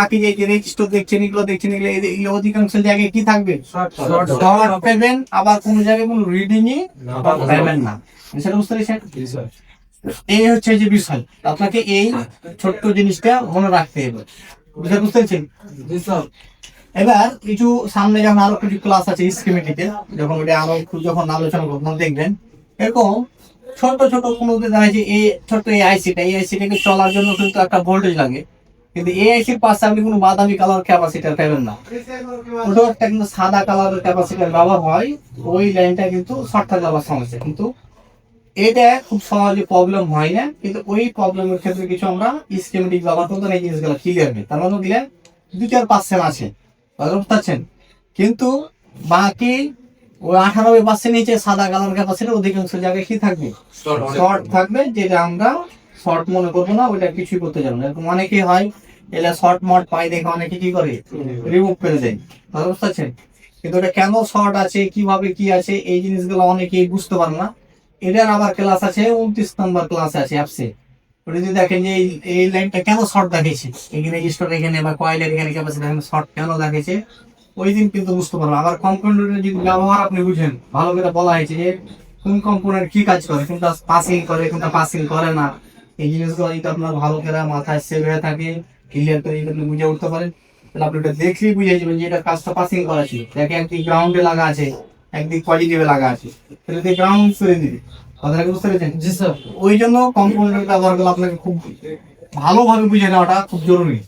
বাকি যে রেজিস্টার দেখছেন এগুলো দেখছেন এগুলো এই- অধিকাংশ জায়গায় কি থাকবে? শর্ট পাবেন আবার কোন জায়গায় কোনো রিডিং ই পাবেন না। সেটা বুঝতে পেরেছেন? এই হচ্ছে যে বিষয়। আপনাকে এই ছোট্ট জিনিসটা মনে রাখতে হবে। বুঝতে বুঝতে পেরেছেন? এবার কিছু সামনে যখন আরও কিছু ক্লাস আছে স্কিমেটিকে যখন ওটা আরও যখন আলোচনা করব দেখবেন এরকম ছোট ছোট কোনো দেখা যায় এই ছোট্ট এই আইসিটা এই আইসিটাকে চলার জন্য কিন্তু একটা ভোল্টেজ লাগে। কিন্তু এই আইসির পাশে আপনি কোনো বাদামি কালার ক্যাপাসিটার পাবেন না। ওটা একটা কিন্তু সাদা কালারের ক্যাপাসিটার ব্যবহার হয় ওই লাইনটা কিন্তু শর্ট যাওয়ার সমস্যা কিন্তু এটা খুব সহজে প্রবলেম হয় না কিন্তু ওই প্রবলেমের ক্ষেত্রে কিছু আমরা স্কিমেটিক ব্যবহার করতে এই জিনিসগুলো ক্লিয়ার নেই। তার মানে দিলেন দু চার পার্সেন্ট আছে বুঝতে পারছেন? কিন্তু বাকি ওই আঠানব্বই পার্সেন্ট নিচে সাদা কালার ক্যাপাসিটি অধিকাংশ জায়গায় কি থাকবে? শর্ট থাকবে যেটা আমরা শর্ট মনে করব না, ওইটা কিছুই করতে যাব না। অনেকেই হয়, এলা শর্ট মট পাই দেখে অনেকে কি করে? রিমুভ করে দেয়। বুঝতে পারছেন? কিন্তু এটা কেন শর্ট আছে, কীভাবে কি আছে, এই জিনিসগুলো অনেকেই বুঝতে পারে না। এটার আবার ক্লাস আছে, উনত্রিশ নম্বর ক্লাস আছে অ্যাপসে ওটা যদি দেখেন যে এই- লাইনটা কেন শর্ট দেখাইছে? এখানে রেজিস্টার এখানে বা কয়েলের এখানে ক্যাপাসিটি এখানে শর্ট কেন দেখাইছে? ওই দিন কিন্তু বুঝতে পারব। আবার কম্পাউন্ডারের যদি ব্যবহার আপনি বুঝেন, ভালো করে বলা হয়েছে যে কোন কম্পোনেন্ট কি কাজ করে, কোনটা পাসিং করে, কোনটা পাসিং করে না। এই জিনিসগুলো যদি আপনার ভালো করে মাথায় সেভ হয়ে থাকে ক্লিয়ার করে যদি বুঝে উঠতে পারেন তাহলে আপনি এটা দেখলেই বুঝে যাবেন যে এটা কাজটা পাসিং করা ছিল। দেখে একদিক গ্রাউন্ডে লাগা আছে একদিক পজিটিভে লাগা আছে। তাহলে গ্রাউন্ড করে দিবে। কথাটা বুঝতে পেরেছেন? জি স্যার। ওই জন্য কম্পাউন্ডার ব্যবহার করলে আপনাকে খুব ভালোভাবে বুঝে নেওয়াটা খুব জরুরি।